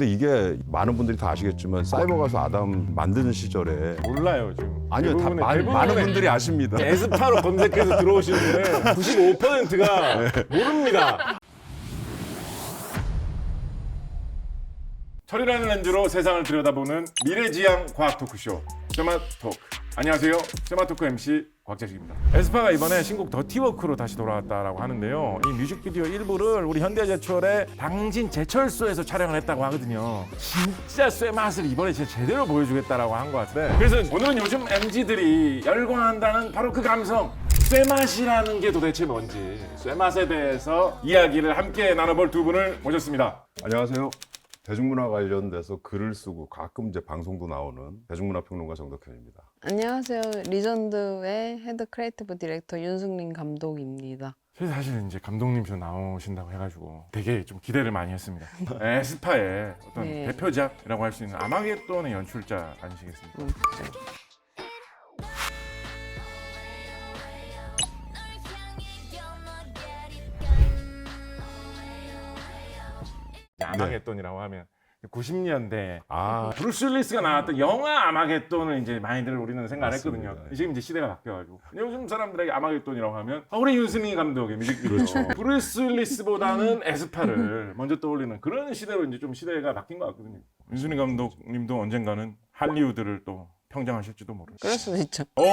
근데 이게 많은 분들이 다 아시겠지만 사이버 가수 아담 만드는 시절에 몰라요 지금. 아니요 다 대부분의- 많- 대부분의 많은 분들이 아십니다. 에스파로 검색해서 들어오시는 분의 95%가 모릅니다. 철이라는 렌즈로 세상을 들여다보는 미래지향 과학 토크쇼 세마토크. 안녕하세요. 세마토크 MC 곽재식입니다. 에스파가 이번에 신곡 더티워크로 다시 돌아왔다라고 하는데요. 이 뮤직비디오 일부를 우리 현대제철의 당진 제철소에서 촬영을 했다고 하거든요. 진짜 쇠 맛을 이번에 진짜 제대로 보여주겠다라고 한 것 같은데. 그래서 오늘은 요즘 MZ들이 열광한다는 바로 그 감성. 쇠맛이라는 게 도대체 뭔지 쇠맛에 대해서 이야기를 함께 나눠볼 두 분을 모셨습니다. 안녕하세요. 대중문화 관련돼서 글을 쓰고 가끔 이제 방송도 나오는 대중문화 평론가 정덕현입니다. 안녕하세요. 리전드의 헤드 크리에이티브 디렉터 윤승민 감독입니다. 사실 이제 감독님도 나오신다고 해가지고 되게 좀 기대를 많이 했습니다. 에 스파의 어떤 네. 대표작이라고 할 수 있는 아마겟돈의 연출자 아니시겠습니까? 음, 아마겟돈이라고 하면 90년대 아 브루스 윌리스가 나왔던 영화 아마겟돈을 이제 많이들 우리는 생각을 맞습니다. 했거든요. 지금 이제 시대가 바뀌어가지고 요즘 사람들에게 아마겟돈이라고 하면 아, 우리 윤승민 감독의 뮤직비디오 그렇죠. 브루스 윌리스보다는 에스파를 먼저 떠올리는 그런 시대로 이제 좀 시대가 바뀐 것 같거든요. 윤승민 감독님도 언젠가는 할리우드를 또 평정하실지도 모르죠. 그럴 수도 있죠. 오!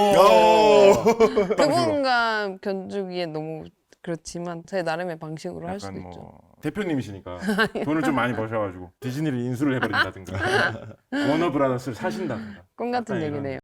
그분과 견주기에 너무 그렇지만 제 나름의 방식으로 할 수도 약간 있죠. 뭐 대표님이시니까 돈을 좀 많이 버셔가지고 디즈니를 인수를 해버린다든가 워너브라더스를 사신다든가 꿈 같은 약간 이런. 얘기네요.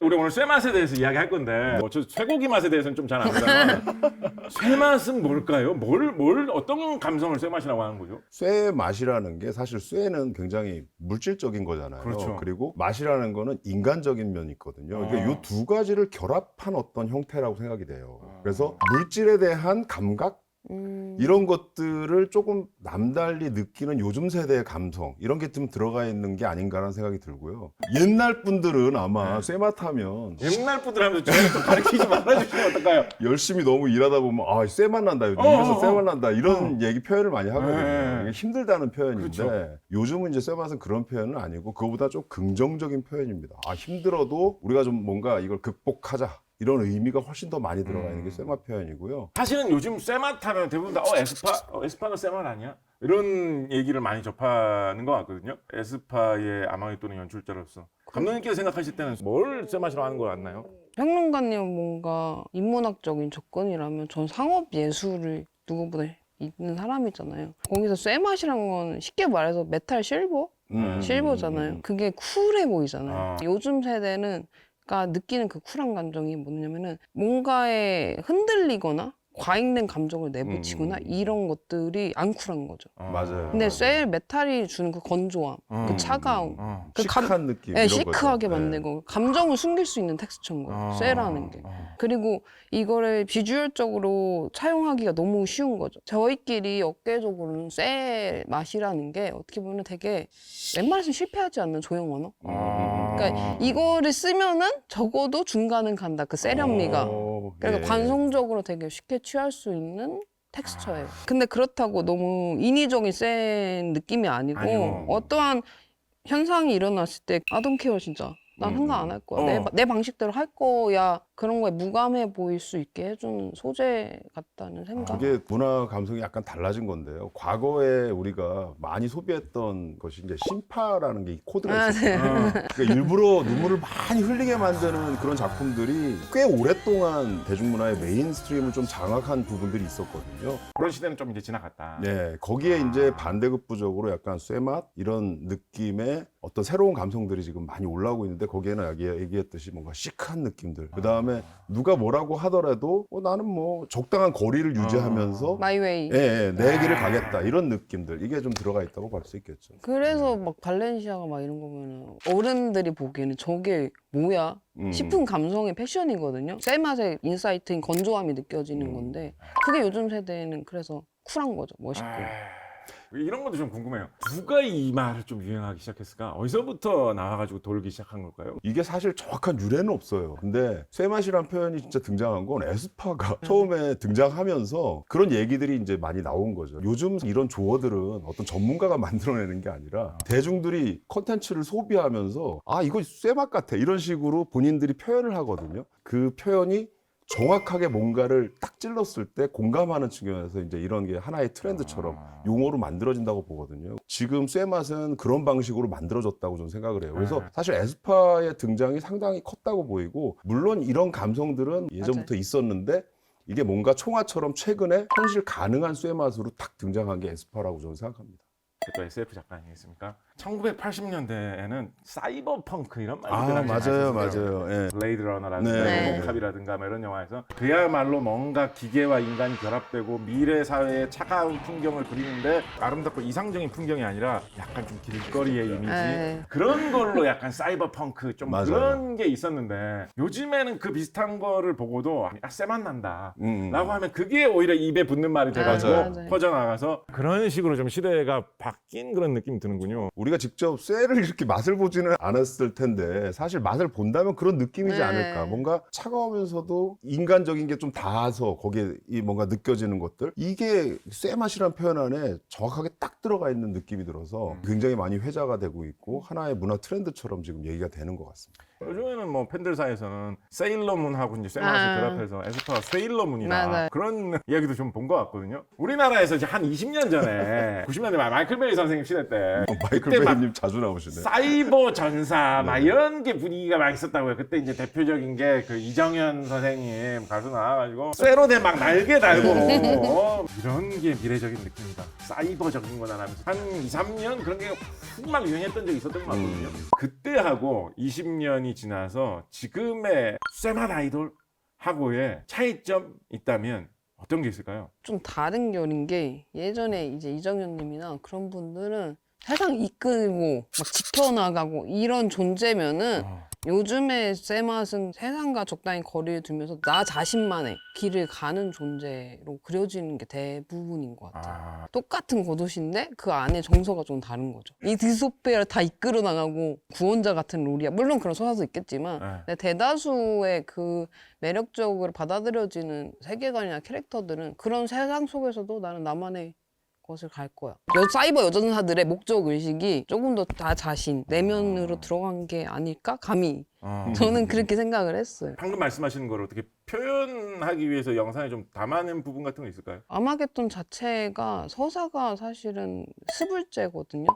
우리 오늘 쇠 맛에 대해서 이야기할 건데 뭐 저 쇠고기 맛에 대해서는 좀잘 압니다만 쇠 맛은 뭘까요? 뭘, 뭘 어떤 감성을 쇠 맛이라고 하는 거죠? 쇠 맛이라는 게 사실 쇠는 굉장히 물질적인 거잖아요. 그렇죠. 리고 맛이라는 거는 인간적인 면이 있거든요. 아. 그러니까 이 두 가지를 결합한 어떤 형태라고 생각이 돼요. 아. 그래서 물질에 대한 감각 음, 이런 것들을 조금 남달리 느끼는 요즘 세대의 감성 이런 게 좀 들어가 있는 게 아닌가라는 생각이 들고요. 옛날 분들은 아마 네. 쇠맛 하면 옛날 분들 하면서 저희를 또 가르치지 말아주시면 어떨까요? 열심히 너무 일하다 보면 아 쇠맛 난다 요즘 어, 입에서 어, 쇠맛 난다 이런 얘기 표현을 많이 하거든요. 네. 이게 힘들다는 표현인데 그렇죠. 요즘은 이제 쇠맛은 그런 표현은 아니고 그거보다 좀 긍정적인 표현입니다. 아 힘들어도 우리가 좀 뭔가 이걸 극복하자 이런 의미가 훨씬 더 많이 들어가 있는 게 음. 쇠맛 표현이고요. 사실은 요즘 하면 대부분 다 어 에스파? 어, 에스파가 쇠맛 아니야? 이런 얘기를 많이 접하는 것 같거든요. 에스파의 아마겟돈의 연출자로서 감독님께서 생각하실 때는 뭘 쇠맛이라고 하는 거 같나요? 평론가님 뭔가 인문학적인 접근이라면 전 상업 예술을 누구보다 있는 사람이잖아요. 거기서 쇠맛이란 건 쉽게 말해서 메탈 실버? 음. 실버잖아요. 그게 쿨해 보이잖아요. 아. 요즘 세대는 가 느끼는 그 쿨한 감정이 뭐냐면은 뭔가에 흔들리거나 과잉된 감정을 내붙이거나 음. 이런 것들이 안 쿨한 거죠. 어. 맞아요. 근데 쇠 메탈이 주는 그 건조함, 음. 그 차가움, 어. 그 감- 시크한 느낌 네, 이런 시크하게 거죠. 만들고 감정을 숨길 수 있는 텍스처인 거예요. 어. 쇠라는 게. 어. 그리고 이거를 비주얼적으로 차용하기가 너무 쉬운 거죠. 저희끼리 업계적으로는 쇠 맛이라는 게 어떻게 보면 되게 웬만해서 실패하지 않는 조형 언어? 아. 그러니까 이거를 쓰면은 적어도 중간은 간다. 그 세련미가. 어, 그러니까 예. 관성적으로 되게 쉽게 취할 수 있는 텍스처예요. 근데 그렇다고 너무 인위적인 센 느낌이 아니고 아니요. 어떠한 현상이 일어났을 때 아동 케어 진짜 난 음, 생각 안할 거야. 어. 내, 내 방식대로 할 거야. 그런 거에 무감해 보일 수 있게 해준 소재 같다는 생각. 그게 문화 감성이 약간 달라진 건데요. 과거에 우리가 많이 소비했던 것이 이제 심파라는 게 이 코드가 아, 있었어요. 어. 그러니까 일부러 눈물을 많이 흘리게 만드는 그런 작품들이 꽤 오랫동안 대중문화의 메인스트림을 좀 장악한 부분들이 있었거든요. 그런 시대는 좀 이제 지나갔다. 네, 거기에 이제 반대급부적으로 약간 쇠맛 이런 느낌의 어떤 새로운 감성들이 지금 많이 올라오고 있는데 거기에는 여기 얘기했듯이 뭔가 시크한 느낌들. 그 다음에 누가 뭐라고 하더라도 어, 나는 뭐 적당한 거리를 유지하면서 마이웨이. 예, 예, 내 길을 가겠다 이런 느낌들 이게 좀 들어가 있다고 볼 수 있겠죠. 그래서 막 발렌시아가 막 이런 거면은 어른들이 보기에는 저게 뭐야 음. 싶은 감성의 패션이거든요. 쇠 맛의 인사이트인 건조함이 느껴지는 음. 건데 그게 요즘 세대는 그래서 쿨한 거죠. 멋있고. 아, 이런 것도 좀 궁금해요. 누가 이 말을 좀 유행하기 시작했을까? 어디서부터 나와가지고 돌기 시작한 걸까요? 이게 사실 정확한 유래는 없어요. 근데 쇠맛이란 표현이 진짜 등장한 건 에스파가 처음에 등장하면서 그런 얘기들이 이제 많이 나온 거죠. 요즘 이런 조어들은 어떤 전문가가 만들어내는 게 아니라 대중들이 컨텐츠를 소비하면서 아 이거 쇠맛 같아 이런 식으로 본인들이 표현을 하거든요. 그 표현이 정확하게 뭔가를 딱 찔렀을 때 공감하는 측면에서 이제 이런 게 하나의 트렌드처럼 아. 용어로 만들어진다고 보거든요. 지금 쇠맛은 그런 방식으로 만들어졌다고 저는 생각을 해요. 그래서 네. 사실 에스파의 등장이 상당히 컸다고 보이고 물론 이런 감성들은 예전부터 있었는데 이게 뭔가 총화처럼 최근에 현실 가능한 쇠맛으로 딱 등장한 게 에스파라고 저는 생각합니다. 또 SF 작가 아니겠습니까? 1980년대에는 사이버 펑크 이런 말들 아 맞아요, 맞아요. 예. 블레이드 러너라든가 네. 로보캅이라든가 뭐 이런 영화에서 그야말로 뭔가 기계와 인간이 결합되고 미래 사회의 차가운 풍경을 그리는데 아름답고 이상적인 풍경이 아니라 약간 좀 길거리의 이미지 네. 그런 걸로 약간 사이버 펑크 좀 맞아요. 그런 게 있었는데 요즘에는 그 비슷한 거를 보고도 아 쎄만 난다 음, 음. 라고 하면 그게 오히려 입에 붙는 말이 돼가지고. 맞아요. 퍼져나가서 그런 식으로 좀 시대가 바뀐 그런 느낌이 드는군요 우리가 직접 쇠를 이렇게 맛을 보지는 않았을 텐데 사실 맛을 본다면 그런 느낌이지 네. 않을까 뭔가 차가우면서도 인간적인 게 좀 닿아서 거기에 이 뭔가 느껴지는 것들 이게 쇠 맛이란 표현 안에 정확하게 딱 들어가 있는 느낌이 들어서 음. 굉장히 많이 회자가 되고 있고 하나의 문화 트렌드처럼 지금 얘기가 되는 것 같습니다. 요즘에는 뭐 팬들 사이에서는 세일러문하고 이제 쇠맛을 아. 결합해서 에스파가 세일러문이다 맞아요. 그런 이야기도 좀 본 것 같거든요. 우리나라에서 이제 한 20년 전에 90년대 말 마이클 베이 선생님 시대 때 마이클 그때 막 베이님 자주 나오시네. 사이버 전사 막 네. 이런 게 분위기가 막 있었다고요. 그때 이제 대표적인 게 그 이정현 선생님 가수 나와가지고 쇠로대 막 날개 달고 어, 이런 게 미래적인 느낌이다. 사이버적인 거다 하면서 한 2, 3년 그런 게 훅 막 유행했던 적이 있었던 것 같거든요. 음. 그때하고 20년이 지나서 지금의 쇠맛 아이돌 하고의 차이점 있다면 어떤 게 있을까요? 좀 다른 결인 게 예전에 이제 이정현님이나 그런 분들은 세상 이끌고 막 지켜나가고 이런 존재면은 어. 요즘의 쇠맛은 세상과 적당히 거리를 두면서 나 자신만의 길을 가는 존재로 그려지는 게 대부분인 것 같아요. 아, 똑같은 고도시인데 그 안에 정서가 좀 다른 거죠. 이 디스토피아를 다 이끌어 나가고 구원자 같은 롤이야. 물론 그런 소사도 있겠지만 네. 대다수의 그 매력적으로 받아들여지는 세계관이나 캐릭터들은 그런 세상 속에서도 나는 나만의 것을 갈 거야. 여, 사이버 여전사들의 목적 의식이 조금 더나 자신 내면으로 들어간 게 아닐까? 감히 어. 저는 그렇게 생각을 했어요. 방금 말씀하신 걸 어떻게 표현하기 위해서 영상에 좀 담아낸 부분 같은 거 있을까요? 아마겟돈 자체가 서사가 사실은 스불제거든요.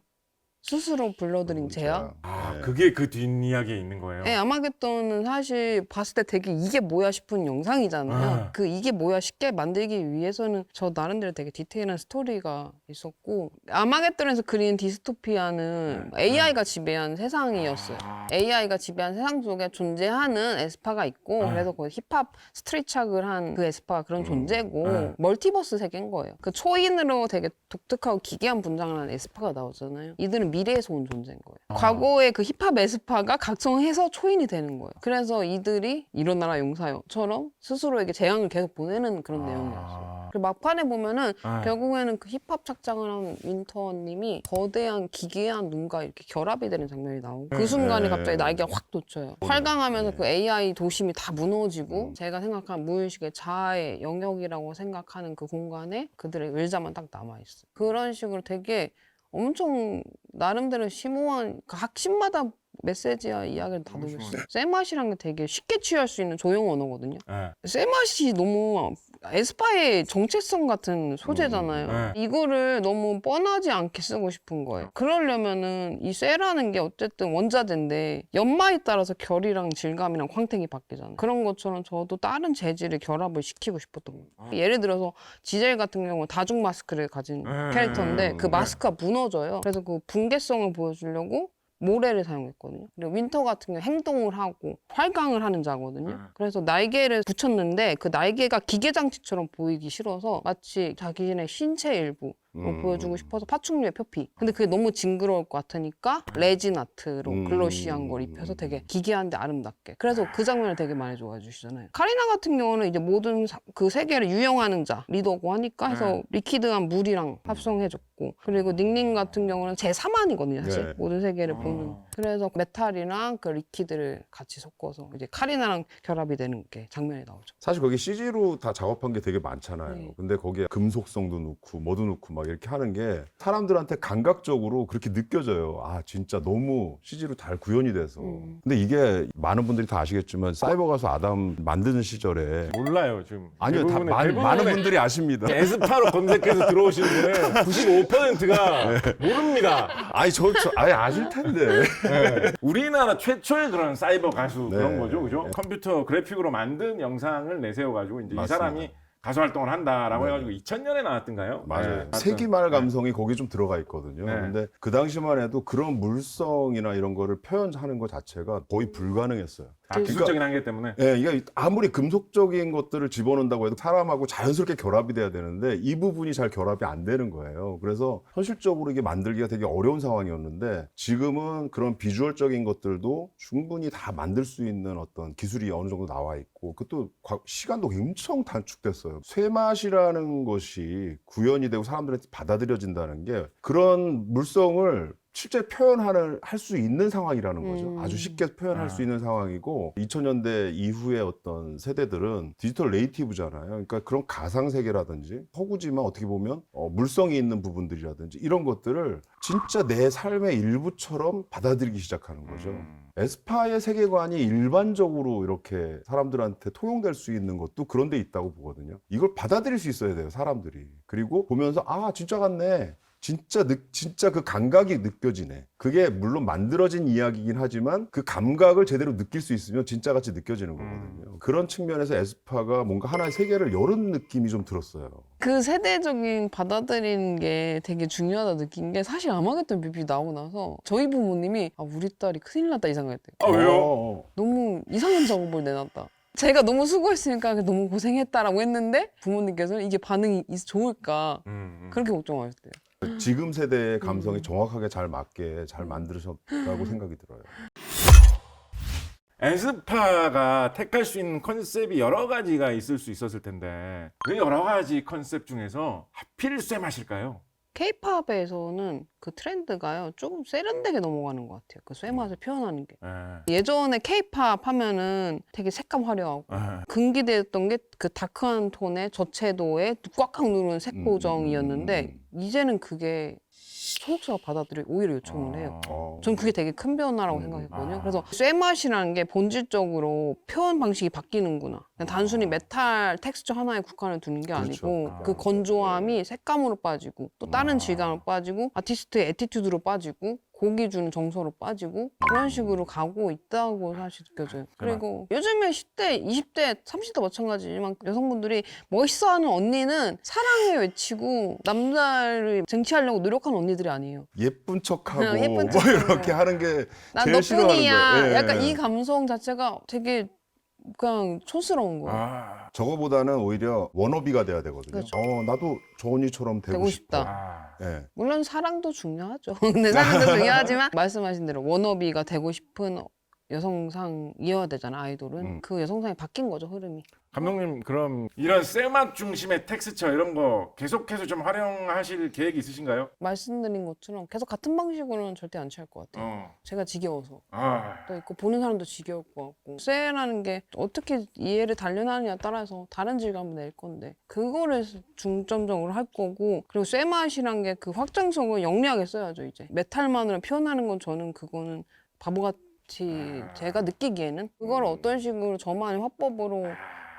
스스로 불러들인 제약. 아, 네. 그게 그 뒷이야기에 있는 거예요. 네, 아마겟돈은 사실 봤을 때 되게 이게 뭐야 싶은 영상이잖아요. 아. 그 이게 뭐야 쉽게 만들기 위해서는 저 나름대로 되게 디테일한 스토리가 있었고 아마겟돈에서 그린 디스토피아는 네. AI가 지배한 세상이었어요. 아, AI가 지배한 세상 속에 존재하는 에스파가 있고 아. 그래서 그 힙합 스트릿 착을 한 그 에스파가 그런 존재고 아. 멀티버스 세계인 거예요. 그 초인으로 되게 독특하고 기괴한 분장을 한 에스파가 나오잖아요. 이들은 미래에서 온 존재인 거예요. 아. 과거에 그 힙합 에스파가 각성해서 초인이 되는 거예요. 그래서 이들이 일어나라 용사요처럼 스스로에게 재앙을 계속 보내는 그런 내용이었어요. 아. 그리고 막판에 보면은 아. 결국에는 그 힙합 착장을 한 윈터님이 거대한 기괴한 눈과 이렇게 결합이 되는 장면이 나오고 그 순간에 네. 갑자기 날개가 확 돋쳐요. 활강하면서 그 AI 도심이 다 무너지고 제가 생각한 무의식의 자아의 영역이라고 생각하는 그 공간에 그들의 의자만 딱 남아있어요. 그런 식으로 되게 엄청 나름대로 심오한 그 학심마다 메시지와 이야기를 다 너무 녹였어요. 심오네. 쇠맛이란 게 되게 쉽게 취할 수 있는 조용 언어거든요. 네. 쇠맛이 너무 에스파의 정체성 같은 소재잖아요. 음, 이거를 너무 뻔하지 않게 쓰고 싶은 거예요. 그러려면은 이 쇠라는 게 어쨌든 원자재인데 연마에 따라서 결이랑 질감이랑 광택이 바뀌잖아요. 그런 것처럼 저도 다른 재질을 결합을 시키고 싶었던 거예요. 아. 예를 들어서 지젤 같은 경우는 다중 마스크를 가진 음, 캐릭터인데 그 네. 마스크가 무너져요. 그래서 그 붕괴성을 보여주려고 모래를 사용했거든요. 그리고 윈터 같은 경우 행동을 하고 활강을 하는 자거든요. 음. 그래서 날개를 붙였는데 그 날개가 기계 장치처럼 보이기 싫어서 마치 자기네 신체 일부로 음. 보여주고 싶어서 파충류의 표피. 근데 그게 너무 징그러울 것 같으니까 레진 아트로 음. 글로시한 걸 입혀서 되게 기괴한데 아름답게. 그래서 그 장면을 되게 많이 좋아해 주시잖아요. 카리나 같은 경우는 이제 모든 사- 그 세계를 유영하는 자 리더고 하니까 해서 음. 리퀴드한 물이랑 합성해줬고 같고 그리고 닉님 같은 경우는 제 3안이거든요 사실 네. 모든 세계를 아. 보는 그래서 메탈이랑 그 리퀴드를 같이 섞어서 이제 카리나랑 결합이 되는 게 장면이 나오죠 사실 거기 CG로 다 작업한 게 되게 많잖아요. 네. 근데 거기에 금속성도 넣고 뭐도 넣고 막 이렇게 하는 게 사람들한테 감각적으로 그렇게 느껴져요. 아 진짜 너무 CG로 잘 구현이 돼서. 음. 근데 이게 많은 분들이 다 아시겠지만 사이버 가수 아담 만드는 시절에 몰라요 지금. 아니요 다 대부분의- 많, 대부분의 많은 분들이 아십니다. 에스파로 검색해서 들어오시는 분의 95%가 네. 모릅니다. 아니 저, 저 아예 아실 텐데. 네. 우리나라 최초의 그런 사이버 가수 네. 그런 거죠, 그죠? 네. 컴퓨터 그래픽으로 만든 영상을 내세워 가지고 이제 이 맞습니다. 사람이 가수 활동을 한다라고 네. 해가지고 2000년에 나왔던가요? 맞아요. 네. 세기말 네. 감성이 거기 좀 들어가 있거든요. 네. 근데 그 당시만 해도 그런 물성이나 이런 거를 표현하는 것 자체가 거의 불가능했어요. 아, 기술적인 한계 때문에. 예, 이게 아무리 금속적인 것들을 집어넣는다고 해도 사람하고 자연스럽게 결합이 돼야 되는데 이 부분이 잘 결합이 안 되는 거예요. 그래서 현실적으로 이게 만들기가 되게 어려운 상황이었는데 지금은 그런 비주얼적인 것들도 충분히 다 만들 수 있는 어떤 기술이 어느 정도 나와 있고 그것도 과- 시간도 엄청 단축됐어요. 쇠맛이라는 것이 구현이 되고 사람들한테 받아들여진다는 게 그런 물성을 실제 표현하는 할수 있는 상황이라는 거죠. 음. 아주 쉽게 표현할 아. 수 있는 상황이고 2000년대 이후의 어떤 세대들은 디지털 네이티브잖아요. 그러니까 그런 가상 세계라든지 허구지만 어떻게 보면 어, 물성이 있는 부분들이라든지 이런 것들을 진짜 내 삶의 일부처럼 받아들이기 시작하는 거죠. 음. 에스파의 세계관이 일반적으로 이렇게 사람들한테 통용될 수 있는 것도 그런 데 있다고 보거든요. 이걸 받아들일 수 있어야 돼요, 사람들이. 그리고 보면서 아, 진짜 같네. 진짜 느, 진짜 그 감각이 느껴지네. 그게 물론 만들어진 이야기이긴 하지만 그 감각을 제대로 느낄 수 있으면 진짜 같이 느껴지는 거거든요. 그런 측면에서 에스파가 뭔가 하나의 세계를 여는 느낌이 좀 들었어요. 그 세대적인 받아들이는 게 되게 중요하다 느낀 게 사실 아마겟돈 뮤비 나오고 나서 저희 부모님이 아 우리 딸이 큰일 났다 이 생각했대요 아 왜요? 어, 어. 너무 이상한 작업을 내놨다. 제가 너무 수고했으니까 너무 고생했다라고 했는데 부모님께서는 이게 반응이 있- 좋을까 음, 음. 그렇게 걱정하셨대요. 지금 세대의 감성이 음. 정확하게 잘 맞게 잘 만들으셨다고 생각이 들어요. 에스파가 택할 수 있는 컨셉이 여러 가지가 있을 수 있었을 텐데 그 여러 가지 컨셉 중에서 하필 쇠맛일까요? 케이팝에서는 그 트렌드가요 조금 세련되게 넘어가는 것 같아요. 그 쇠맛을 표현하는 게 예. 예전에 케이팝 하면은 되게 색감 화려하고 예. 금기되었던 게 그 다크한 톤의 저채도에 꽉꽉 누른 색 음, 음, 음, 이제는 그게 소속사가 받아들이고 오히려 요청을 해요. 어. 전 그게 되게 큰 변화라고 음, 생각했거든요. 아. 그래서 쇠맛이라는 게 본질적으로 표현 방식이 바뀌는구나. 그냥 단순히 아. 메탈 텍스처 하나에 국한을 두는 게 그렇죠. 아니고 아. 그 건조함이 색감으로 빠지고 또 다른 아. 질감으로 빠지고 아티스트의 에티튜드로 빠지고 곡이 주는 정서로 빠지고 그런 식으로 가고 있다고 사실 느껴져요. 그리고 요즘에 10대, 20대, 30대 마찬가지지만 여성분들이 멋있어하는 언니는 사랑해 외치고 남자를 쟁취하려고 노력하는 언니들이 아니에요. 예쁜 척하고 어, 예쁜 뭐 척하고. 이렇게 하는 게 난 제일 싫어하는 너뿐이야. 거예요. 예, 약간 예. 이 감성 자체가 되게 그냥 촌스러운 거예요. 아. 저거보다는 오히려 워너비가 돼야 되거든요. 그렇죠. 어, 나도 저 언니처럼 되고, 되고 싶다. 싶다. 아. 예. 물론 사랑도 중요하죠. 근데 사랑도 중요하지만 말씀하신 대로 워너비가 되고 싶은 여성상이어야 되잖아 아이돌은. 음. 그 여성상이 바뀐 거죠 흐름이. 감독님 그럼 이런 쇠맛 중심의 텍스처 이런 거 계속해서 좀 활용하실 계획이 있으신가요? 말씀드린 것처럼 계속 같은 방식으로는 절대 안 취할 것 같아요. 어. 제가 지겨워서. 아. 또 있고 보는 사람도 지겨울 것 같고 쇠라는 게 어떻게 이해를 단련하느냐에 따라서 다른 질감을 낼 건데 그거를 중점적으로 할 거고 그리고 쇠맛이란 게 그 확장성을 영리하게 써야죠 이제 메탈만으로 표현하는 건 저는 그거는 바보 같 이 제가 느끼기에는 그걸 어떤 식으로 저만의 화법으로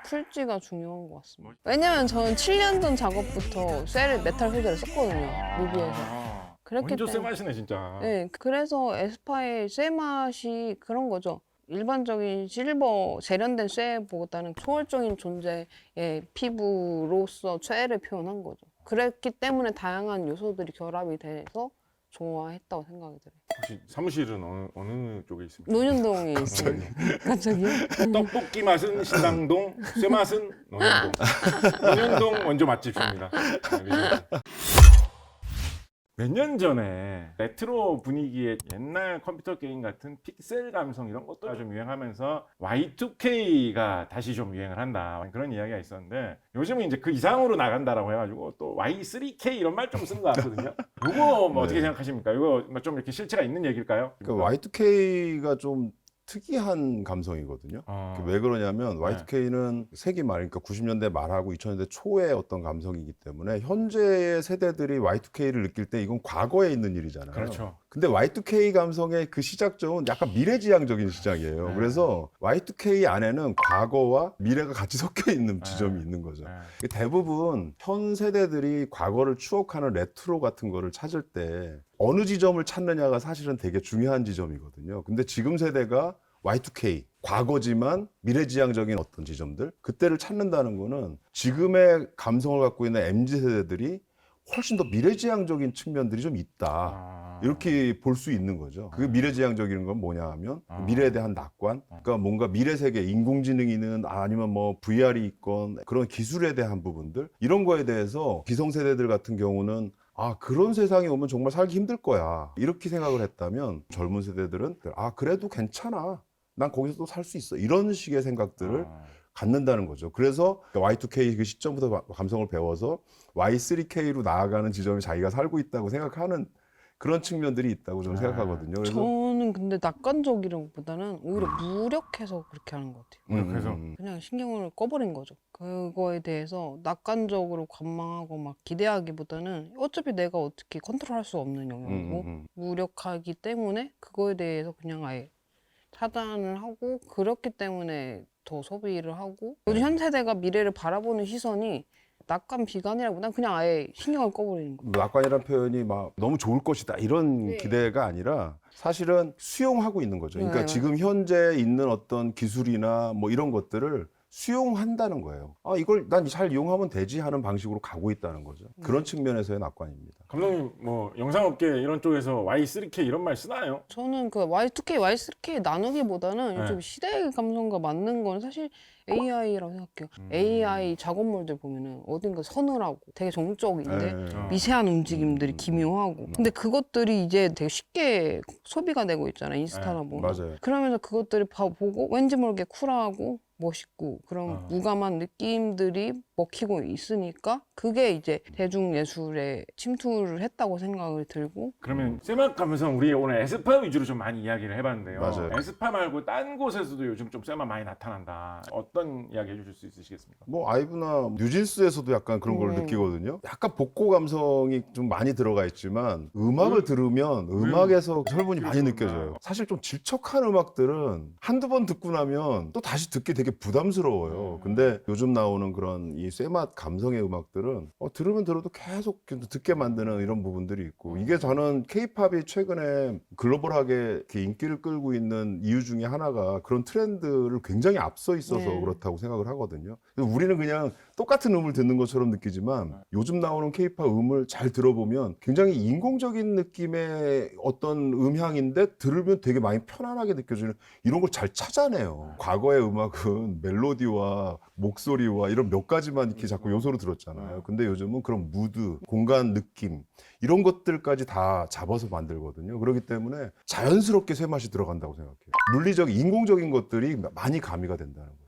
풀지가 중요한 것 같습니다 왜냐면 저는 7년 전 작업부터 쇠를 메탈 소재를 썼거든요 뮤비에서 아. 그렇기 완전 때문에 쇠맛이네 진짜. 네, 그래서 에스파의 쇠 맛이 그런 거죠. 일반적인 실버 재련된 쇠보다는 초월적인 존재의 피부로서 쇠를 표현한 거죠. 그랬기 때문에 다양한 요소들이 결합이 돼서 좋아했다고 생각이 들어요. 혹시 사무실은 어느, 어느 쪽에 있습니까? 논현동에 있습니다. 갑자기요? 떡볶이 맛은 신당동, 쇠 맛은 논현동. 논현동 원조 맛집입니다. 네, 몇 년 전에 레트로 분위기의 옛날 컴퓨터 게임 같은 픽셀 감성 이런 것도 좀 유행하면서 Y2K가 다시 좀 유행을 한다 그런 이야기가 있었는데 요즘은 이제 그 이상으로 나간다라고 해가지고 또 Y3K 이런 말 좀쓴것 같거든요. 이거 뭐 어떻게 네. 생각하십니까? 이거 뭐좀 이렇게 실체가 있는 얘기일까요? 그러니까 Y2K가 좀 특이한 감성이거든요. 어. 왜 그러냐면 네. Y2K는 세기 말, 그러니까 90년대 말하고 2000년대 초의 어떤 감성이기 때문에 현재의 세대들이 Y2K를 느낄 때 이건 과거에 있는 일이잖아요. 그렇죠. 근데 Y2K 감성의 그 시작점은 약간 미래지향적인 시작이에요. 네. 그래서 Y2K 안에는 과거와 미래가 같이 섞여 있는 네. 지점이 있는 거죠. 네. 대부분 현 세대들이 과거를 추억하는 레트로 같은 거를 찾을 때 어느 지점을 찾느냐가 사실은 되게 중요한 지점이거든요. 근데 지금 세대가 Y2K, 과거지만 미래지향적인 어떤 지점들, 그때를 찾는다는 거는 지금의 감성을 갖고 있는 MZ 세대들이 훨씬 더 미래지향적인 측면들이 좀 있다. 아. 이렇게 볼 수 있는 거죠. 그 미래지향적인 건 뭐냐 하면 아. 미래에 대한 낙관. 그러니까 뭔가 미래 세계, 인공지능이는 아니면 뭐 VR이 있건 그런 기술에 대한 부분들 이런 거에 대해서 기성세대들 같은 경우는 아 그런 세상이 오면 정말 살기 힘들 거야 이렇게 생각을 했다면 젊은 세대들은 아 그래도 괜찮아 난 거기서 또 살 수 있어 이런 식의 생각들을 아. 갖는다는 거죠. 그래서 Y2K 그 시점부터 가- 감성을 배워서 Y3K로 나아가는 지점에 자기가 살고 있다고 생각하는 그런 측면들이 있다고 저는 아, 생각하거든요. 그래서 저는 근데 낙관적이라기보다는 오히려 무력해서 그렇게 하는 것 같아요. 음, 그래서 음, 그냥 신경을 꺼버린 거죠. 그거에 대해서 낙관적으로 관망하고 막 기대하기보다는 어차피 내가 어떻게 컨트롤할 수 없는 음, 영역이고 음, 음. 무력하기 때문에 그거에 대해서 그냥 아예 차단을 하고 그렇기 때문에 더 소비를 하고 요즘 현 세대가 미래를 바라보는 시선이 낙관 비관이라기보다는 그냥 아예 신경을 꺼버리는 거. 낙관이라는 표현이 막 너무 좋을 것이다 이런 네. 기대가 아니라 사실은 수용하고 있는 거죠. 그러니까 네. 지금 현재 있는 어떤 기술이나 뭐 이런 것들을 수용한다는 거예요. 아 이걸 난 잘 이용하면 되지 하는 방식으로 가고 있다는 거죠. 네. 그런 측면에서의 낙관입니다. 감독님 뭐 영상업계 이런 쪽에서 Y3K 이런 말 쓰나요? 저는 그 Y2K, Y3K 나누기보다는 네. 요즘 시대의 감성과 맞는 건 사실 AI라고 생각해요. 음. AI 작업물들 보면은 어딘가 서늘하고 되게 정적인데 예, 예. 어. 미세한 움직임들이 음. 기묘하고 근데 그것들이 이제 되게 쉽게 소비가 되고 있잖아요 인스타나 네, 보면 맞아요. 그러면서 그것들을 봐- 보고 왠지 모르게 쿨하고 멋있고 그런 어. 무감한 느낌들이 먹히고 있으니까 그게 이제 대중 예술에 침투를 했다고 생각을 들고 그러면 세막 감성 우리 오늘 에스파 위주로 좀 많이 이야기를 해봤는데요. 맞아요. 에스파 말고 딴 곳에서도 요즘 좀 세마 많이 나타난다. 어떤 이야기 해주실 수 있으시겠습니까? 뭐 아이브나 뉴진스에서도 약간 그런 걸 네. 느끼거든요. 약간 복고 감성이 좀 많이 들어가 있지만 음악을 음. 들으면 음. 음악에서 철분이 많이 그렇구나. 느껴져요. 사실 좀 질척한 음악들은 한두 번 듣고 나면 또 다시 듣기 되게 부담스러워요. 음. 근데 요즘 나오는 그런 이 쇠맛 감성의 음악들은 어, 들으면 들어도 계속 듣게 만드는 이런 부분들이 있고 이게 저는 케이팝이 최근에 글로벌하게 이렇게 인기를 끌고 있는 이유 중에 하나가 그런 트렌드를 굉장히 앞서 있어서 네. 그렇다고 생각을 하거든요. 그래서 우리는 그냥 똑같은 음을 듣는 것처럼 네. 느끼지만 요즘 나오는 케이팝 음을 잘 들어보면 굉장히 인공적인 느낌의 어떤 음향인데 들으면 되게 많이 편안하게 느껴지는 이런 걸 잘 찾아내요. 과거의 음악은 멜로디와 목소리와 이런 몇 가지만 이렇게 자꾸 요소로 들었잖아요. 근데 요즘은 그런 무드, 공간 느낌 이런 것들까지 다 잡아서 만들거든요. 그렇기 때문에 자연스럽게 쇠 맛이 들어간다고 생각해요. 물리적, 인공적인 것들이 많이 가미가 된다는 거죠.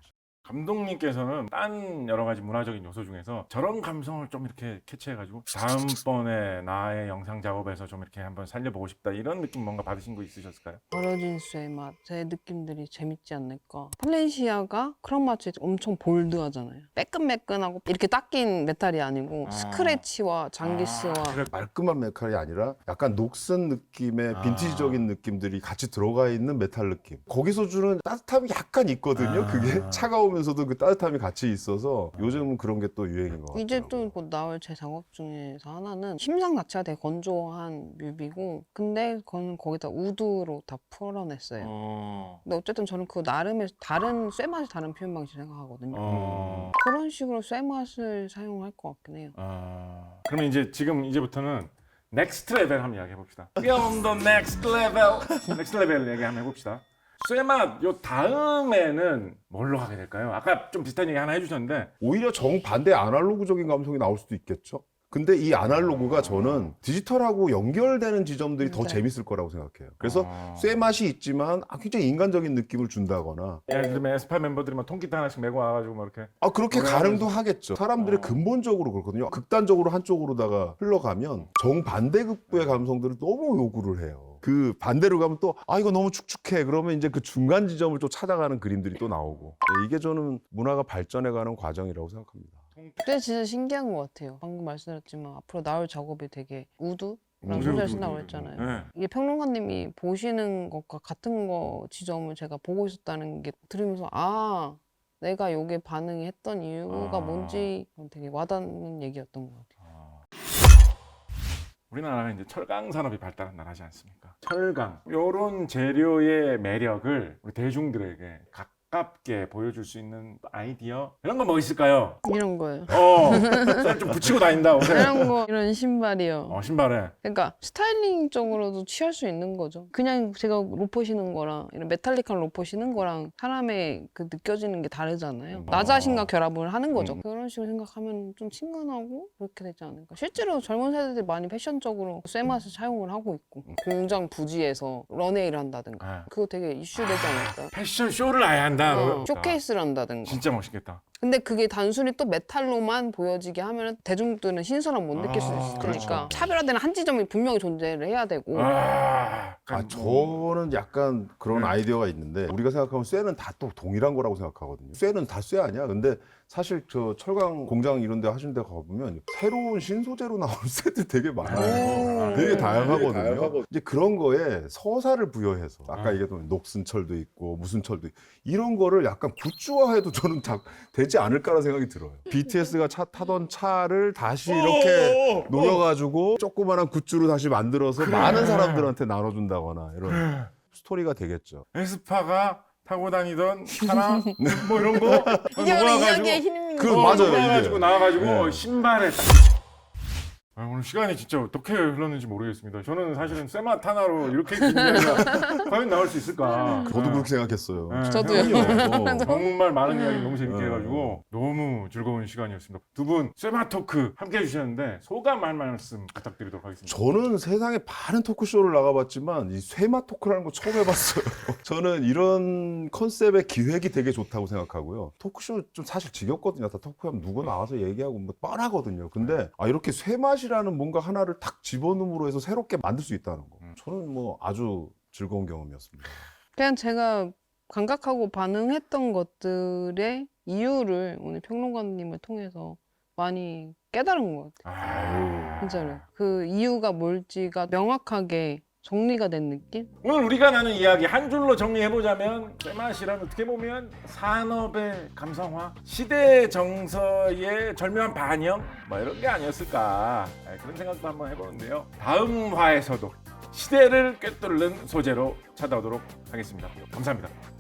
감독님께서는 딴 여러 가지 문화적인 요소 중에서 저런 감성을 좀 이렇게 캐치해가지고 다음번에 나의 영상 작업에서 좀 이렇게 한번 살려보고 싶다 이런 느낌 뭔가 받으신 거 있으셨을까요? 버러진스의 맛, 제 느낌들이 재밌지 않을까. 플렌시아가 그런 맛이 엄청 볼드하잖아요. 매끈매끈하고 이렇게 닦인 메탈이 아니고 아. 스크래치와 장기스와 아, 그래. 말끔한 메탈이 아니라 약간 녹슨 느낌의 아. 빈티지적인 느낌들이 같이 들어가 있는 메탈 느낌. 거기서 주는 따뜻함이 약간 있거든요. 아. 그게 차가우면 서도 그 따뜻함이 같이 있어서 요즘은 그런 게 또 유행인 것 같아요. 이제 또 곧 나올 제 작업 중에서 하나는 심상 자체가 되게 건조한 뮤비고 근데 그건 거기다 우드로 다 풀어냈어요. 어. 근데 어쨌든 저는 그 나름의 다른 쇠맛이 다른 표현 방식 생각하거든요. 어. 그런 식으로 쇠맛을 사용할 것 같긴 해요. 아. 그러면 이제 지금 이제부터는 넥스트 레벨 한번 이야기해 봅시다. Beyond the next level. 넥스트 레벨 얘기 한번 해봅시다. 쇠맛 요 다음에는 뭘로 가게 될까요? 아까 좀 비슷한 얘기 하나 해주셨는데 오히려 정반대 아날로그적인 감성이 나올 수도 있겠죠. 근데 이 아날로그가 저는 디지털하고 연결되는 지점들이 더 네. 재밌을 거라고 생각해요. 그래서 아. 쇠 맛이 있지만 아, 굉장히 인간적인 느낌을 준다거나 예를 들면 에스파 멤버들이 막 통기타 하나씩 메고 와가지고 막 이렇게 아 그렇게 노래하면서- 가능도 하겠죠. 사람들이 어. 근본적으로 그렇거든요. 극단적으로 한쪽으로다가 흘러가면 정반대급부의 감성들을 너무 요구를 해요. 그 반대로 가면 또 아 이거 너무 축축해. 그러면 이제 그 중간 지점을 또 찾아가는 그림들이 또 나오고 네, 이게 저는 문화가 발전해가는 과정이라고 생각합니다. 그때 진짜 신기한 것 같아요. 방금 말씀드렸지만 앞으로 나올 작업이 되게 음, 소절 우드, 쓴다고 했잖아요. 네. 이게 평론가님이 보시는 것과 같은 거 지점을 제가 보고 있었다는 게 들으면서 아 내가 요게 반응이 했던 이유가 아. 뭔지 되게 와닿는 얘기였던 것 같아요. 아. 우리나라가 이제 철강 산업이 발달한 나라지 않습니까? 철강 이런 재료의 매력을 우리 대중들에게 가깝게 보여줄 수 있는 아이디어 이런 거뭐 있을까요? 이런 거예요. 어, 쌀좀 붙이고 다닌다 옷에. 이런 거 이런 신발이요. 어 신발에. 그러니까 스타일링적으로도 취할 수 있는 거죠. 그냥 제가 로퍼 신은 거랑 이런 메탈릭한 로퍼 신은 거랑 사람의 그 느껴지는 게 다르잖아요. 음. 나 자신과 결합을 하는 거죠. 음. 그런 식으로 생각하면 좀 친근하고 그렇게 되지 않을까. 실제로 젊은 세대들이 많이 패션적으로 쇠맛을 사용을 하고 있고 공장 부지에서 런웨이를 한다든가 아, 그거 되게 이슈되지 않을까. 패션 쇼를 아예 한다. 어, 쇼케이스를 한다든가. 진짜 멋있겠다. 근데 그게 단순히 또 메탈로만 보여지게 하면 대중들은 신선함 못 느낄 수 아, 있으니까 그렇죠. 차별화되는 한 지점이 분명히 존재를 해야 되고 아, 아, 뭐, 저는 약간 그런 네. 아이디어가 있는데 우리가 생각하면 쇠는 다 또 동일한 거라고 생각하거든요. 쇠는 다 쇠 아니야. 근데 사실 저 철강 공장 이런 데 하시는 데 가보면 새로운 신소재로 나오는 쇠들 되게 많아요. 오. 되게 네. 다양하거든요. 다양하거든요. 이제 그런 거에 서사를 부여해서 아까 아. 얘기했던 녹슨 철도 있고 무슨 철도 있고 이런 거를 약간 굿즈화해도 저는 다 되지 않을까라는 생각이 들어요. BTS가 차 타던 차를 다시 이렇게 녹여가지고 조그만한 굿즈로 다시 만들어서 많은 사람들한테 나눠준다거나 이런 스토리가 되겠죠. 에스파가 타고 다니던 차나 뭐 이런 거 이게 바로 이야기의 힘입니다. 그 맞아요, 이게. 모아가지고 나와가지고 네. 신발에 딱. 아, 오늘 시간이 진짜 어떻게 흘렀는지 모르겠습니다. 저는 사실은 쇠맛 하나로 이렇게 긴 이야기가 과연 나올 수 있을까? 저도 네. 그렇게 생각했어요. 네, 저도요. 형님은 어. 정말 많은 이야기 너무 재밌게 네. 해가지고 너무 즐거운 시간이었습니다. 두분 쇠맛 토크 함께 해주셨는데 소감 한 말씀 부탁드리도록 하겠습니다. 저는 세상에 많은 토크쇼를 나가봤지만 이 쇠맛 토크라는 거 처음 해봤어요. 저는 이런 컨셉의 기획이 되게 좋다고 생각하고요. 토크쇼 좀 사실 지겹거든요. 다 토크하면 누구 나와서 얘기하고 뭐 뻔하거든요. 근데 아 이렇게 쇠맛 이라는 뭔가 하나를 탁 집어넣음으로 해서 새롭게 만들 수 있다는 거. 음. 저는 뭐 아주 즐거운 경험이었습니다. 그냥 제가 감각하고 반응했던 것들의 이유를 오늘 평론가님을 통해서 많이 깨달은 것 같아요. 아, 진짜로. 그 이유가 뭘지가 명확하게 정리가 된 느낌? 오늘 우리가 나눈 이야기 한 줄로 정리해보자면 쇠맛이란 어떻게 보면 산업의 감성화, 시대 정서의 절묘한 반영 뭐 이런 게 아니었을까 네, 그런 생각도 한번 해보는데요. 다음 화에서도 시대를 꿰뚫는 소재로 찾아오도록 하겠습니다. 감사합니다.